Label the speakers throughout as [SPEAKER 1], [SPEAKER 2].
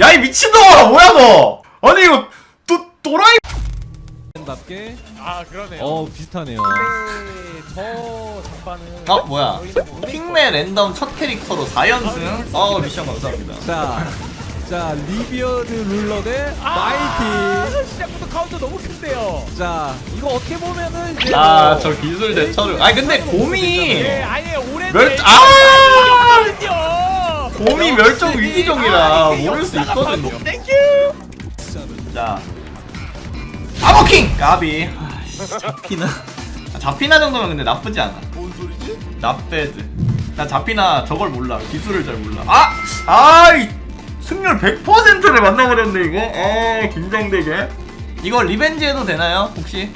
[SPEAKER 1] 야 이 미친놈아 뭐야 너 아니 이거 또 또라이
[SPEAKER 2] 답게
[SPEAKER 3] 아 그러네요.
[SPEAKER 2] 어 비슷하네요.
[SPEAKER 3] 근데 저 장반은
[SPEAKER 1] 어 뭐야
[SPEAKER 3] 뭐
[SPEAKER 1] 핑맨 랜덤 첫 캐릭터로 4연승 어 미션 감사합니다
[SPEAKER 2] 자, 자 리비어드 룰러 대
[SPEAKER 3] 아,
[SPEAKER 2] 마이티.
[SPEAKER 3] 시작부터 카운터 너무 큰데요.
[SPEAKER 2] 자, 이거 어떻게 보면은 이제
[SPEAKER 1] 아
[SPEAKER 2] 뭐
[SPEAKER 1] 저 기술 대처를 아니 근데 곰이
[SPEAKER 3] 예, 아예 오랜
[SPEAKER 1] 멸-
[SPEAKER 3] 아!
[SPEAKER 1] 아! 곰이 멸종 위기종이라 모를 수 있거든요.
[SPEAKER 3] 땡큐.
[SPEAKER 1] 자 아머킹! 까비. 잡히나? 아, 잡히나 정도면 근데 나쁘지 않아.
[SPEAKER 3] 뭔 소리지?
[SPEAKER 1] 나배드. 나 잡히나 저걸 몰라. 기술을 잘 몰라. 아! 아이! 승률 100%를 만나버렸네 이거 아 긴장되게. 이거 리벤지 해도 되나요 혹시?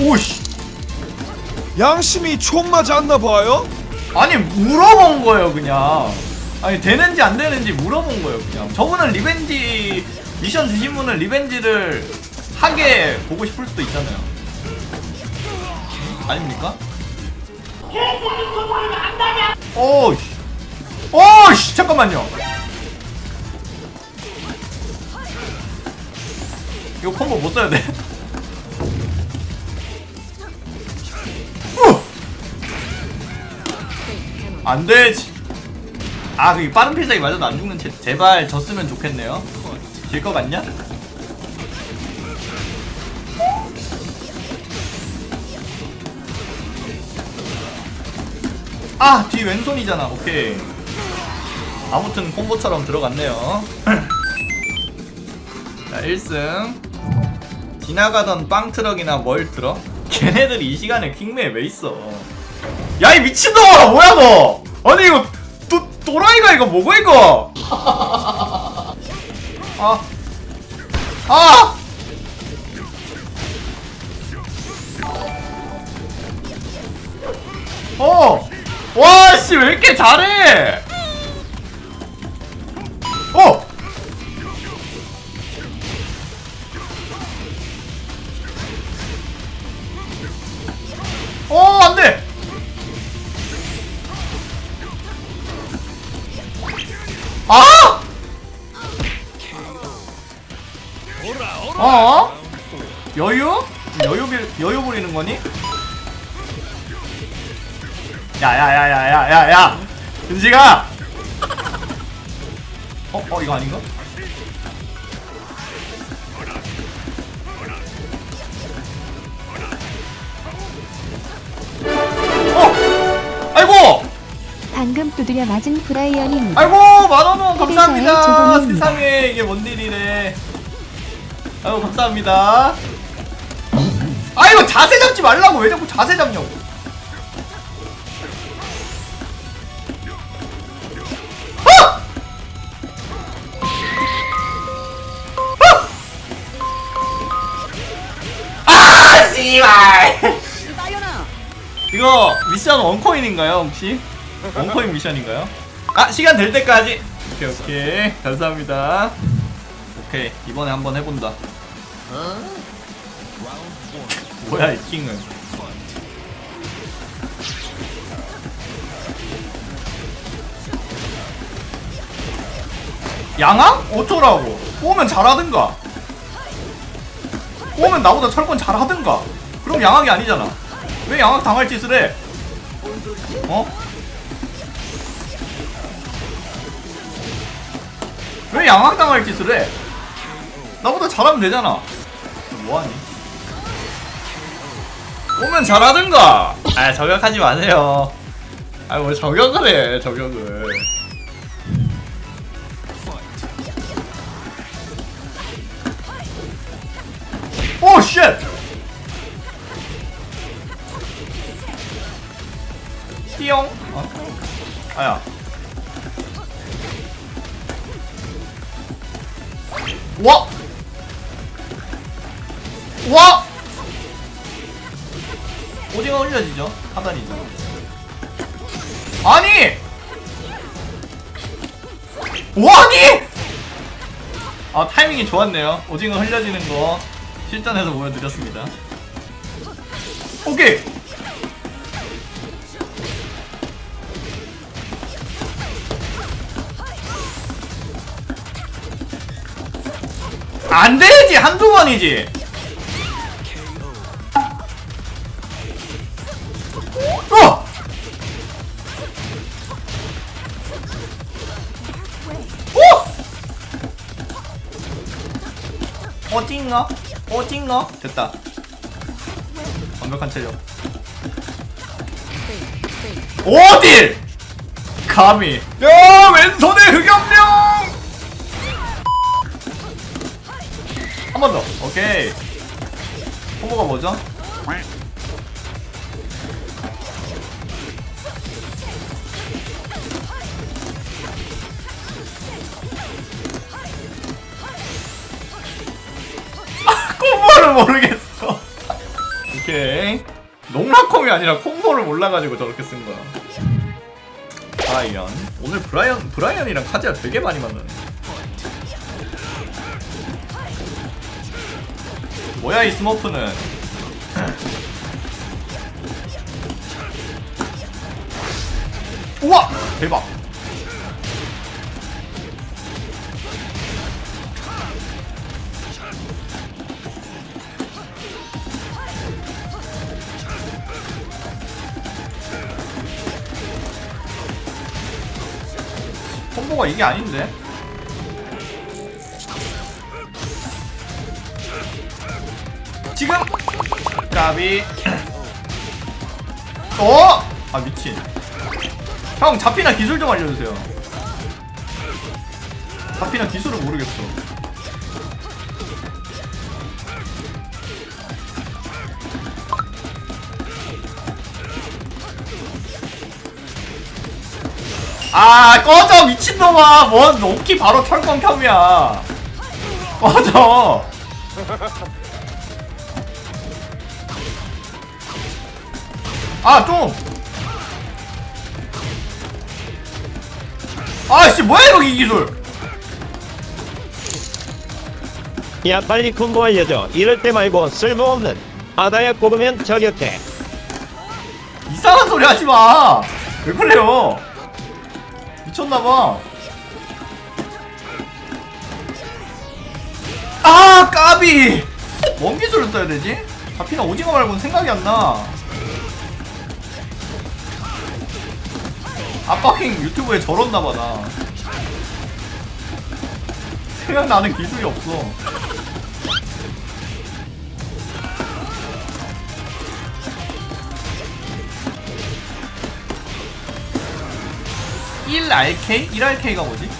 [SPEAKER 1] 오씨.
[SPEAKER 4] 양심이 총 맞지 않나 봐요?
[SPEAKER 1] 아니 물어본 거예요 그냥. 아니 되는지 안 되는지 물어본 거예요 그냥. 저분은 리벤지 미션 주신 분은 리벤지를 하게 보고 싶을 수도 있잖아요. 아닙니까? 오씨. 오씨 잠깐만요. 이거 콤보 못 써야 돼 안 되지. 아, 그 빠른 필살기 맞아도 안 죽는 채. 제발 졌으면 좋겠네요. 질 것 같냐? 아, 뒤 왼손이잖아. 오케이. 아무튼 콤보처럼 들어갔네요. 자, 1승. 지나가던 빵트럭이나 뭘 트럭? 걔네들이 이 시간에 킹메에 왜 있어? 야 이 미친놈아 뭐야 너 아니 이거 또 또라이가 이거 뭐고 이거 아 아! 어! 와, 씨, 왜 이렇게 잘해? 아! 어? 여유? 여유 빌 여유 부리는 거니? 야야야야야야야! 은지가! 어? 어 이거 아닌가?
[SPEAKER 5] 방금 두드려 맞은 브라이언입니다.
[SPEAKER 1] 아이고 만원원 감사합니다
[SPEAKER 5] 조금입니다.
[SPEAKER 1] 세상에 이게 뭔 일이래 아이고 감사합니다 아이고 자세 잡지 말라고 왜 자꾸 자세 잡냐고 아! 아! 아 씨발 이거 미션 원코인인가요 혹시? 원코인 미션인가요? 아 시간 될 때까지. 오케이 오케이. 감사합니다. 오케이 이번에 한번 해본다. 뭐야 이 킹은? 양왕? 어쩌라고? 오면 잘하든가. 오면 나보다 철권 잘하든가. 그럼 양왕이 아니잖아. 왜 양왕 당할 짓을 해? 어? 왜 양왕 당할 짓을 해? 나보다 잘하면 되잖아. 뭐하니? 오면 잘하든가. 아 저격하지 마세요. 아뭘 저격을 해 저격을. 오 쉣. 띠용. 어? 아야. 와! 와! 오징어 흘려지죠? 하단이죠. 아니! 뭐하니? 아, 타이밍이 좋았네요. 오징어 흘려지는 거 실전에서 보여드렸습니다. 오케이! 안 되지 한두 번이지 어! 오! 어딨나? 어딨나? 됐다 완벽한 체력 어딜! 감히 야 왼손에 흑염룡 한 번 더. 오케이. 콤보가 뭐죠? 아, 콤보를 모르겠어. 오케이. 농락콤이 아니라 콤보를 몰라가지고 저렇게 쓴 거야. 브라이언. 오늘 브라이언, 브라이언이랑 카지가 되게 많이 만나네. 뭐야 이 스머프는? 우와! 대박. 콤보가 이게 아닌데 지금? 까비. 어? 아 미친. 형 잡히나 기술 좀 알려주세요. 잡히나 기술을 모르겠어. 아 꺼져 미친놈아. 뭔 오키 바로 철권켬이야. 꺼져 아 좀! 아씨 뭐야 이거 이 기술.
[SPEAKER 6] 야 빨리 군보 알려줘 이럴 때 말고 쓸모없는 아다야 꼽으면 저격해.
[SPEAKER 1] 이상한 소리 하지마. 왜 그래요? 미쳤나봐. 아 까비. 뭔 기술을 써야 되지? 잡히나 오징어 말고는 생각이 안나 아빠킹 유튜브에 저렇나봐 나. 생각나는 기술이 없어. (1 RK) (1 RK가 뭐지?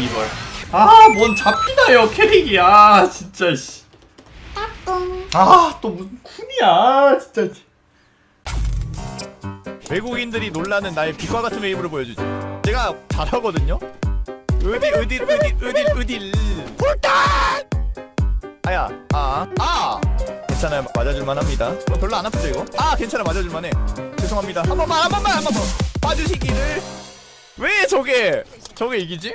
[SPEAKER 1] 이걸 아뭔 잡히나요 캐릭이 아 진짜 씨 아또 무슨 쿤이야 진짜
[SPEAKER 3] 외국인들이 놀라는 나의 빛과 같은 웨이브를 보여주지. 제가 잘하거든요. 어디 어디 어디 어디 어디 홀딱. 아야 아 아. 괜찮아요 맞아줄만 합니다. 어, 별로 안 아프죠 이거? 아 괜찮아 맞아줄만해. 죄송합니다. 한 번만 한 번만 한 번만 봐주시기를. 왜 저게 저게 이기지?